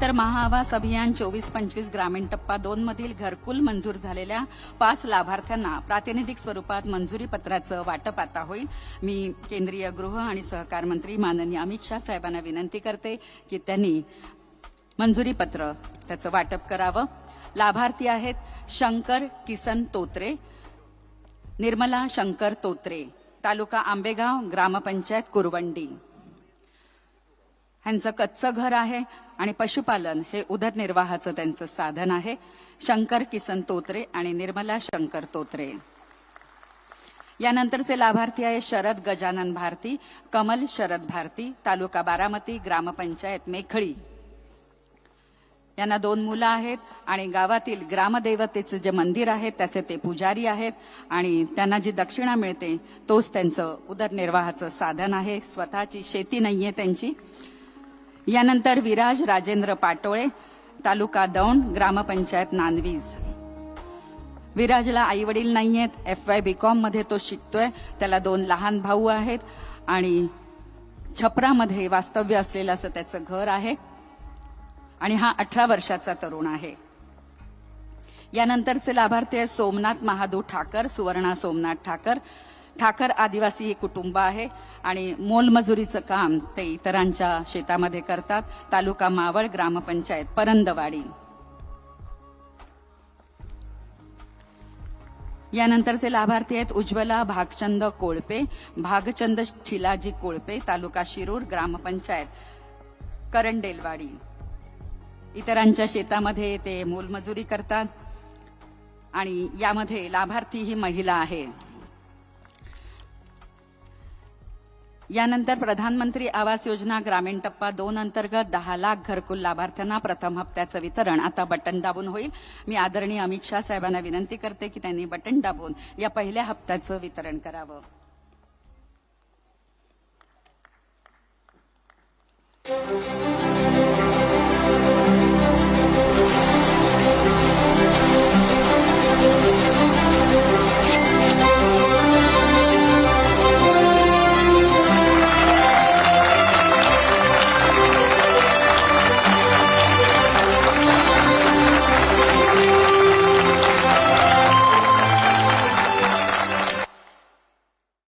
तर महाआवास अभियान चोवीस पंचवीस ग्रामीण टप्पा दोन मधील घरकुल मंजूर झालेल्या पाच लाभार्थ्यांना प्रातिनिधिक स्वरूपात मंजुरी पत्राचं वाटप आता होईल. मी केंद्रीय गृह आणि सहकार मंत्री माननीय अमित शाह साहेबांना विनंती करते की त्यांनी मंजुरी पत्र त्याचं वाटप करावं. लाभार्थी आहेत शंकर किसन तोत्रे निर्मला शंकर तोत्रे तालुका आंबेगाव ग्रामपंचायत कुरवंडी. ह्यांचं कच्चं घर आहे. आणि पशुपालन हे उदरनिर्वाहाचं त्यांचं साधन आहे. शंकर किसन तोत्रे आणि निर्मला शंकर तोत्रे. यानंतरचे लाभार्थी आहे शरद गजानन भारती कमल शरद भारती तालुका बारामती ग्रामपंचायत मेखळी. यांना दोन मुलं आहेत आणि गावातील ग्रामदेवतेचं जे मंदिर आहे त्याचे ते पुजारी आहेत आणि त्यांना जी दक्षिणा मिळते तोच त्यांचं उदरनिर्वाहाचं साधन आहे. स्वतःची शेती नाहीये त्यांची. यानंतर विराज राजेंद्र पाटोळे तालुका दौंड ग्रामपंचायत नांदवीज. विराजला आई वडील नाहीयेत एफ वाय बीकॉममध्ये तो शिकतोय. त्याला दोन लहान भाऊ आहेत आणि छपरामध्ये वास्तव्य असलेलं असं त्याचं घर आहे. आणि हा अठरा वर्षाचा तरुण आहे. यानंतरचे लाभार्थी आहेत सोमनाथ महादू ठाकर सुवर्णा सोमनाथ ठाकर ठाकर आदिवासी हे कुटुंब आहे आणि मोलमजुरीचं काम ते इतरांच्या शेतामध्ये करतात. तालुका मावळ ग्रामपंचायत परंदवाडी. यानंतरचे लाभार्थी आहेत उज्ज्वला भागचंद कोळपे. भागचंद शिलाजी कोळपे तालुका शिरूर ग्रामपंचायत करंडेलवाडी. इतरांच्या शेतामध्ये ते मोलमजुरी करतात आणि यामध्ये लाभार्थी ही महिला आहे. यानंतर प्रधानमंत्री आवास योजना ग्रामीण टप्पा दोन अंतर्गत दहा लाख घरकुल लाभार्थ्यांना प्रथम हप्त्याचं वितरण. आता बटन दाबून होईल. मी आदरणीय अमित शाह साहेबांना विनंती करते की त्यांनी बटन दाबून या पहिल्या हप्त्याचं वितरण करावं.